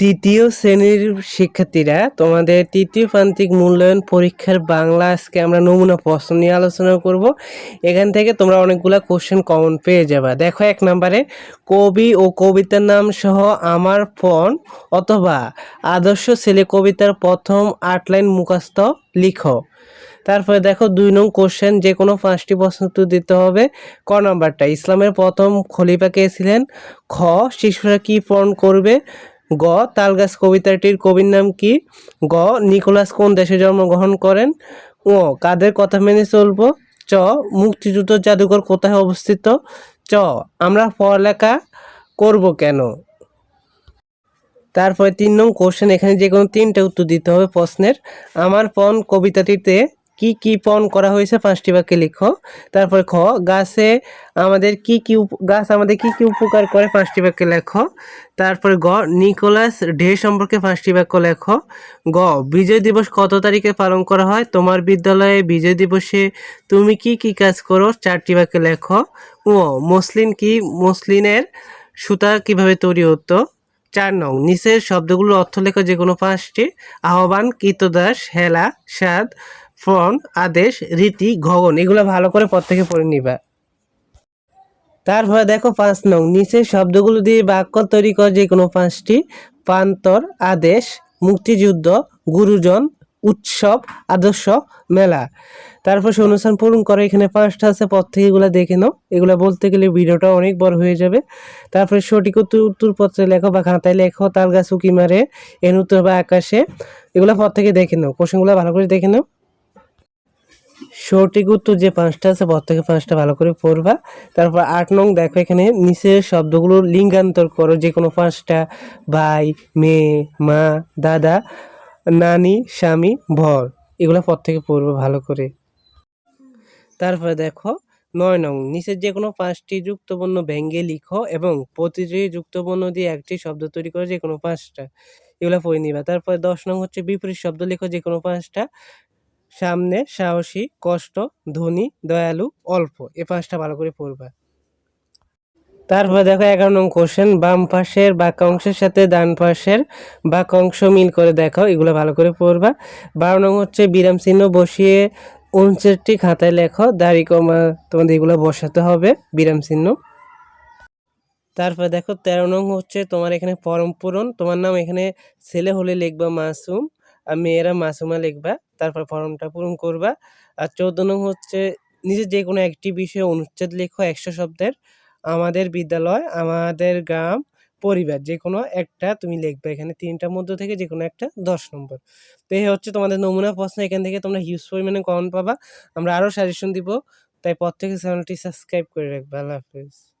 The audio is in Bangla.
তৃতীয় শ্রেণির শিক্ষার্থীরা তোমাদের তৃতীয় প্রান্তিক মূল্যায়ন পরীক্ষার বাংলা আজকে আমরা নমুনা প্রশ্ন নিয়ে আলোচনা করব। এখান থেকে তোমরা অনেকগুলা কোশ্চেন কমন পেয়ে যাবে। দেখো এক নম্বরে, কবি ও কবিতার নাম সহ আমার ফোন অথবা আদর্শ ছেলে কবিতার প্রথম আট লাইন মুখস্থ লিখো। তারপরে দেখো দুই নং কোশ্চেন যে কোনো পাঁচটি প্রশ্ন উত্তর দিতে হবে। ক নাম্বারটা, ইসলামের প্রথম খলিফা কে ছিলেন? খ, শিশুরা কি পূরণ করবে? গ, তালগাছ কবিতাটির কবির নাম কি? গ, নিকোলাস কোন দেশে জন্মগ্রহণ করেন? ও কাদের কথা মেনে চলবো? চ, মুক্তিযুদ্ধ জাদুঘর কোথায় অবস্থিত? চ, আমরা পড়ালেখা করব কেন? তারপরে তিন নং কোশ্চেন এখানে যে কোনো তিনটে উত্তর দিতে হবে প্রশ্নের। আমার পণ কবিতাটিতে কি কি পণ করা হয়েছে পাঁচটি বাক্যে লিখো। তারপরে খ, গাছে আমাদের কি কি গাছ আমাদের কি কি উপকার করে পাঁচটি বাক্যে লেখো। তারপরে গ, নিকোলাস ডে সম্পর্কে পাঁচটি বাক্য লেখো। গ, বিজয় দিবস কত তারিখে পালন করা হয়? তোমার বিদ্যালয়ে বিজয় দিবসে তুমি কি কি কাজ করো? চারটি বাক্যে লেখো। ও মসলিন কি, মসলিনের সুতা কীভাবে তৈরি হতো? চার নং, নিচের শব্দগুলোর অর্থ লেখো যে কোনো পাঁচটি। আহ্বান কীতদাস হেলা স্বাদ ফোন, আদেশ, রীতি গগন এগুলো ভালো করে পর থেকে পড়ে নিবা। তারপরে দেখো পাঁচ নং, নিচের শব্দগুলো দিয়ে বাক্য তৈরি কর যে কোনো পাঁচটি। প্রান্তর, আদেশ, মুক্তিযুদ্ধ, গুরুজন, উৎসব, আদর্শ, মেলা। তারপর সে অনুষ্ঠান পূরণ করে, এখানে পাঁচটা আছে পর থেকে এগুলো দেখে নাও। এগুলো বলতে গেলে ভিডিওটা অনেক বড় হয়ে যাবে। তারপরে সঠিক উত্তর উত্তরপত্রে লেখো বা খাতায় লেখো, তাল গাছ উকি মারে, এর উত্তর বা আকাশে। এগুলো পর থেকে দেখে নাও, কোশ্চেনগুলো ভালো করে দেখে নাও। সঠিক উত্তর যে পাঁচটা আছে পর থেকে পাঁচটা ভালো করে পড়বা। তারপর আট নং দেখো এখানে, নিচের শব্দগুলো লিঙ্গান্তর করো, যে কোনো পাঁচটা, ভাই, মেয়ে, মা, দাদা, নানি, স্বামী, ভর, এগুলো পর থেকে পড়বে ভালো করে। তারপরে দেখো, নয় নং, নিচের যে কোনো পাঁচটি যুক্তবর্ণ ব্যঙ্গে লিখো এবং প্রতিটি যুক্তবর্ণ দিয়ে একটি শব্দ তৈরি করো, যে কোনো পাঁচটা, এগুলো পড়ে নিবা। তারপরে দশ নং হচ্ছে বিপরীত শব্দ লিখো, যে কোনো পাঁচটা সামনে সাহসী, কষ্ট, ধনী, দয়ালু, অল্প। এ পাঁচটা ভালো করে পড়বা। তারপরে দেখো এগারো নং কোশ্চেন বাম পাশের বাক্যাংশের সাথে ডান পাশের বাক্যাংশ মিল করে দেখো, এগুলো ভালো করে পড়বা। বারো নং হচ্ছে বিরাম চিহ্ন বসিয়ে উনচাশটি খাতায় লেখো, দাড়ি কমা, তোমাদের এগুলো বসাতে হবে, বিরাম চিহ্ন। তারপরে দেখো তেরো নং হচ্ছে তোমার এখানে পরম পূরণ, তোমার নাম এখানে ছেলে হলে লিখবা মাসুম। মেয়েরা মাসুমা লিখবা, তারপর ফর্মটা পূরণ করবা। আর চৌদ্দ নং হচ্ছে নিজের যে কোনো একটি বিষয়ে অনুচ্ছেদ লেখো একশো শব্দের। আমাদের বিদ্যালয়, আমাদের গ্রাম, পরিবার যে কোনো একটা তুমি লিখবে এখানে তিনটার মধ্যে থেকে যে কোনো একটা দশ নম্বর। তো এই হচ্ছে তোমাদের নমুনা প্রশ্ন, এখান থেকে তোমরা হিউজ পরিমাণে কমন পাবা। আমরা আরও সাজেশন দিব, তাই পর থেকে চ্যানেলটি সাবস্ক্রাইব করে রাখবে। আল্লাহ হাফিজ।